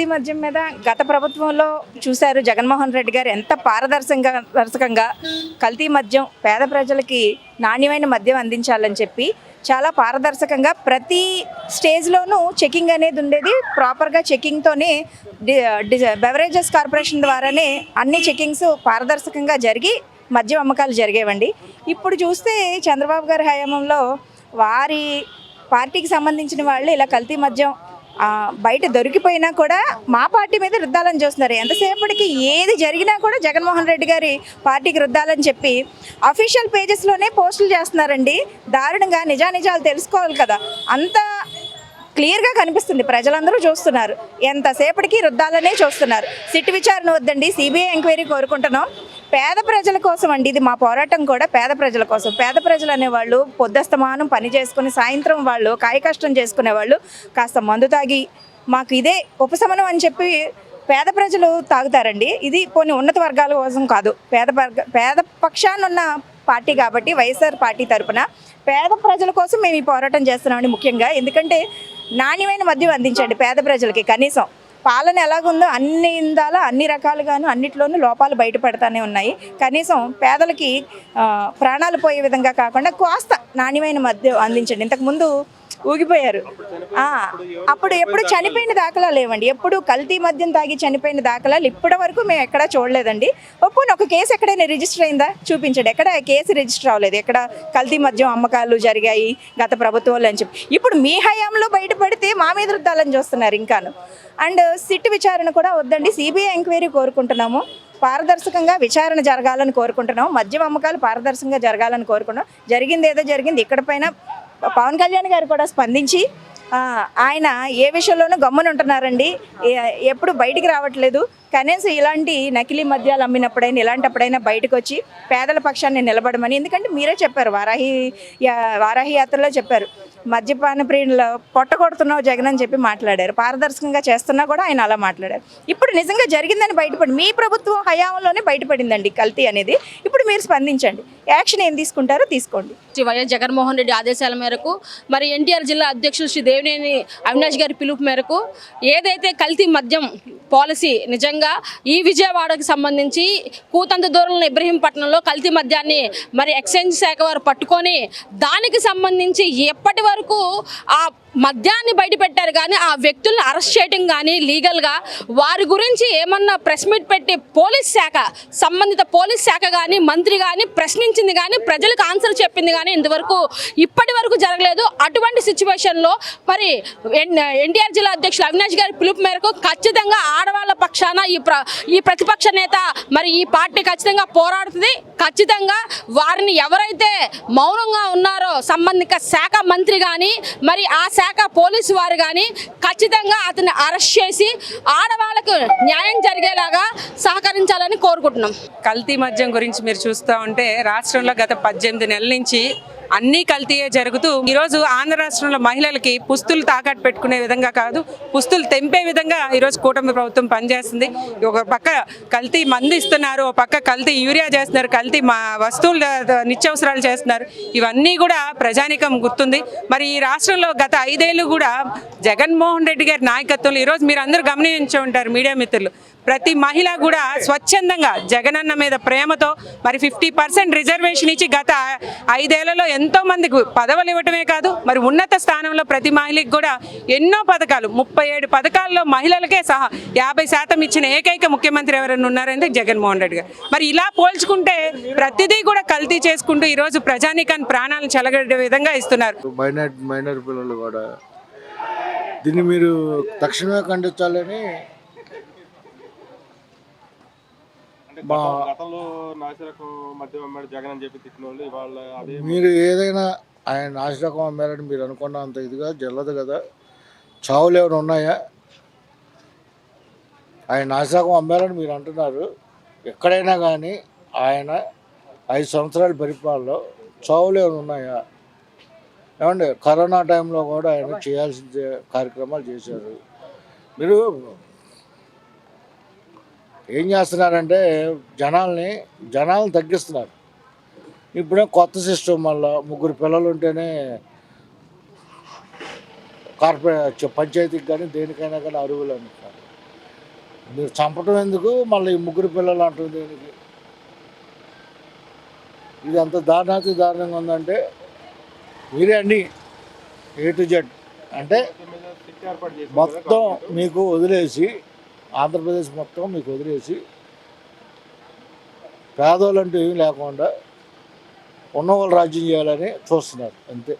కల్తీ మద్యం మీద గత ప్రభుత్వంలో చూశారు జగన్మోహన్ రెడ్డి గారు ఎంత పారదర్శకంగా దర్శకంగా కల్తీ మద్యం పేద ప్రజలకి నాణ్యమైన మద్యం అందించాలని చెప్పి చాలా పారదర్శకంగా ప్రతి స్టేజ్లోనూ చెకింగ్ అనేది ఉండేది. ప్రాపర్గా చెకింగ్తోనే బెవరేజెస్ కార్పొరేషన్ ద్వారానే అన్ని చెకింగ్స్ పారదర్శకంగా జరిగి మద్యం అమ్మకాలు జరిగేవండి. ఇప్పుడు చూస్తే చంద్రబాబు గారి హయాంలో వారి పార్టీకి సంబంధించిన వాళ్ళు ఇలా కల్తీ మద్యం బయట దొరికిపోయినా కూడా మా పార్టీ మీద రుద్దాలని చూస్తున్నారు. ఎంతసేపటికి ఏది జరిగినా కూడా జగన్మోహన్ రెడ్డి గారి పార్టీకి రుద్దాలని చెప్పి అఫీషియల్ పేజెస్లోనే పోస్టులు చేస్తున్నారండి. దారుణంగా నిజానిజాలు తెలుసుకోవాలి కదా. అంత క్లియర్గా కనిపిస్తుంది. ప్రజలందరూ చూస్తున్నారు. ఎంతసేపటికి రుద్దాలనే చూస్తున్నారు. సిట్ విచారణ వద్దండి. సిబిఐ ఎంక్వైరీ కోరుకుంటున్నాం. పేద ప్రజల కోసం అండి ఇది మా పోరాటం కూడా పేద ప్రజల కోసం. పేద ప్రజలు అనేవాళ్ళు పొద్దస్తమానం పని చేసుకుని సాయంత్రం వాళ్ళు కాయ కష్టం చేసుకునే వాళ్ళు కాస్త మందు తాగి మాకు ఇదే ఉపశమనం అని చెప్పి పేద ప్రజలు తాగుతారండి. ఇది కొన్ని ఉన్నత వర్గాల కోసం కాదు. పేద వర్గ పేద పక్షానున్న పార్టీ కాబట్టి వైఎస్ఆర్ పార్టీ తరపున పేద ప్రజల కోసం మేము ఈ పోరాటం చేస్తున్నామండి ముఖ్యంగా. ఎందుకంటే నాణ్యమైన మద్యం అందించండి పేద ప్రజలకి కనీసం. పాలన ఎలాగుందో అన్ని ఇందాల అన్ని రకాలుగాను అన్నిట్లోనూ లోపాలు బయటపడతానే ఉన్నాయి. కనీసం పేదలకి ప్రాణాలు పోయే విధంగా కాకుండా కాస్త నాణ్యమైన మద్యం అందించండి. ఇంతకుముందు ఊగిపోయారు. అప్పుడు ఎప్పుడు చనిపోయిన దాఖలాలు లేవండి. ఎప్పుడు కల్తీ మద్యం తాగి చనిపోయిన దాఖలాలు ఇప్పటి వరకు మేము ఎక్కడా చూడలేదండి. ఒప్పుని ఒక కేసు ఎక్కడైనా రిజిస్టర్ అయిందా? చూపించండి. ఎక్కడ కేసు రిజిస్టర్ అవ్వలేదు? ఎక్కడ కల్తీ మద్యం అమ్మకాలు జరిగాయి గత ప్రభుత్వంలో అని చెప్పి. ఇప్పుడు మీ హయాంలో బయటపడితే మా మీద రుద్దాలని చూస్తున్నారు ఇంకాను. అండ్ సిట్ విచారణ కూడా వద్దండి. సిబిఐ ఎంక్వైరీ కోరుకుంటున్నాము. పారదర్శకంగా విచారణ జరగాలని కోరుకుంటున్నాం మద్యం అమ్మకాలు పారదర్శకంగా జరగాలని కోరుకున్నాం. జరిగింది ఏదో జరిగింది. ఇక్కడ పైన పవన్ కళ్యాణ్ గారు కూడా స్పందించి ఆయన ఏ విషయంలోనూ గమ్మున ఉంటున్నారండి ఎప్పుడు బయటికి రావట్లేదు. కనీసం ఇలాంటి నకిలీ మద్యాలు అమ్మినప్పుడైనా ఇలాంటప్పుడైనా బయటకు వచ్చి పేదల పక్షాన్ని నిలబడమని ఎందుకంటే మీరే చెప్పారు వారాహి వారాహి యాత్రలో చెప్పారు. మద్యపాన ప్రియుల పొట్ట కొడుతున్నావు జగన్ అని చెప్పి మాట్లాడారు. పారదర్శకంగా చేస్తున్నా కూడా ఆయన అలా మాట్లాడారు. ఇప్పుడు నిజంగా జరిగిందని బయటపడి మీ ప్రభుత్వం హయాంలోనే బయటపడిందండి కల్తీ అనేది. ఇప్పుడు మీరు స్పందించండి. యాక్షన్ ఏం తీసుకుంటారో తీసుకోండి. శ్రీ వైఎస్ జగన్మోహన్ రెడ్డి ఆదేశాల మేరకు మరి ఎన్టీఆర్ జిల్లా అధ్యక్షులు శ్రీ దేవినేని అవినాష్ గారి పిలుపు మేరకు ఏదైతే కల్తీ మద్యం పాలసీ. నిజంగా ఈ విజయవాడకు సంబంధించి కూతంత దూరంలో ఇబ్రహీంపట్నంలో కల్తీ మద్యాన్ని మరి ఎక్స్చేంజ్ శాఖ వారు పట్టుకొని దానికి సంబంధించి ఎప్పటి వరకు ఆ మద్యాన్ని బయటపెట్టారు కానీ ఆ వ్యక్తులను అరెస్ట్ చేయడం కానీ లీగల్గా వారి గురించి ఏమన్నా ప్రెస్ మీట్ పెట్టి పోలీస్ శాఖ సంబంధిత పోలీస్ శాఖ కానీ మంత్రి కానీ ప్రశ్నించింది కానీ ప్రజలకు ఆన్సర్ చెప్పింది కానీ ఇంతవరకు ఇప్పటి వరకు జరగలేదు. అటువంటి సిచ్యువేషన్లో మరి ఎన్టీఆర్ జిల్లా అధ్యక్షులు అవినాష్ గారి పిలుపు మేరకు ఖచ్చితంగా ఆడవాళ్ళ పక్షాన ఈ ప్ర ఈ ప్రతిపక్ష నేత మరి ఈ పార్టీ ఖచ్చితంగా పోరాడుతుంది. ఖచ్చితంగా వారిని ఎవరైతే మౌనంగా ఉన్నారో సంబంధిత శాఖ మంత్రి కానీ మరి ఆ శాఖ పోలీసు వారు కానీ ఖచ్చితంగా అతన్ని అరెస్ట్ చేసి ఆడవాళ్ళకు న్యాయం జరిగేలాగా సహకరించాలని కోరుకుంటున్నాం. కల్తీ మద్యం గురించి మీరు చూస్తూ ఉంటే రాష్ట్రంలో గత పద్దెనిమిది నెలల నుంచి అన్నీ కల్తీయే జరుగుతూ ఈరోజు ఆంధ్ర రాష్ట్రంలో మహిళలకి పుస్తులు తాకట్టు పెట్టుకునే విధంగా కాదు పుస్తులు తెంపే విధంగా ఈరోజు కూటమి ప్రభుత్వం పనిచేస్తుంది. ఒక పక్క కల్తీ మందు ఇస్తున్నారు ఒక పక్క కల్తీ యూరియా చేస్తున్నారు కల్తీ మా వస్తువులు నిత్యవసరాలు చేస్తున్నారు. ఇవన్నీ కూడా ప్రజానికం గుర్తుంది. మరి ఈ రాష్ట్రంలో గత ఐదేళ్ళు కూడా జగన్మోహన్ రెడ్డి గారి నాయకత్వంలో ఈరోజు మీరు అందరూ గమనించి ఉంటారు మీడియా మిత్రులు. ప్రతి మహిళ కూడా స్వచ్ఛందంగా జగనన్న మీద ప్రేమతో మరి ఫిఫ్టీ పర్సెంట్ రిజర్వేషన్ ఇచ్చి గత ఐదేళ్ళలో ఎంతో మందికి పదవులు ఇవ్వటమే కాదు మరి ఉన్నత స్థానంలో ప్రతి మహిళకి కూడా ఎన్నో పథకాలు ముప్పై ఏడు పథకాల్లో మహిళలకే సహా యాభై శాతం ఇచ్చిన ఏకైక ముఖ్యమంత్రి ఎవరైనా ఉన్నారంటే జగన్మోహన్ రెడ్డి గారు. మరి ఇలా పోల్చుకుంటే ప్రతిదీ కూడా కల్తీ చేసుకుంటూ ఈరోజు ప్రజానీకాన్ని ప్రాణాలను చెలగడే విధంగా ఇస్తున్నారు. మైనర్ మైనర్ పిల్లలు కూడా దీన్ని మీరు తక్షణమే ఖండించాలని అంటే మా- గతం- గతంలో నాసిరకం మద్యం అమ్మాడు జగన్ అని చెప్పి తిట్టిన వాళ్ళు ఇవాళ అదే మీరు ఏదైనా ఆయన నాశరకం అమ్మారని మీరు అనుకున్న అంత ఇదిగా జల్లదు కదా. చావులు ఏమైనా ఉన్నాయా? ఆయన నాశరకం అమ్మారని మీరు అంటున్నారు. ఎక్కడైనా కానీ ఆయన ఐదు సంవత్సరాల పరిపాలనలో చావులు ఏమైనా ఉన్నాయా? ఏమండి కరోనా టైంలో కూడా ఆయన చేయాల్సిన కార్యక్రమాలు చేశారు. మీరు ఏం చేస్తున్నారంటే జనాల్ని జనాలను తగ్గిస్తున్నారు. ఇప్పుడే కొత్త సిస్టమ్ వల్ల ముగ్గురు పిల్లలు ఉంటేనే కార్పొరే పంచాయతీకి కానీ దేనికైనా కానీ అరువులు అంటున్నారు మీరు చంపటం ఎందుకు? మళ్ళీ ఈ ముగ్గురు పిల్లలు అంటుంది దేనికి? ఇది ఎంత దారుణాతి దారుణంగా ఉందంటే మీరే అన్ని ఏ టు జెడ్ అంటే మొత్తం. మీకు వదిలేసి ఆంధ్రప్రదేశ్ మొత్తం మీకు వదిలేసి పేదోళ్ళంటూ ఏమీ లేకుండా ఉన్నవాళ్ళు రాజ్యం చేయాలని చూస్తున్నారు అంతే.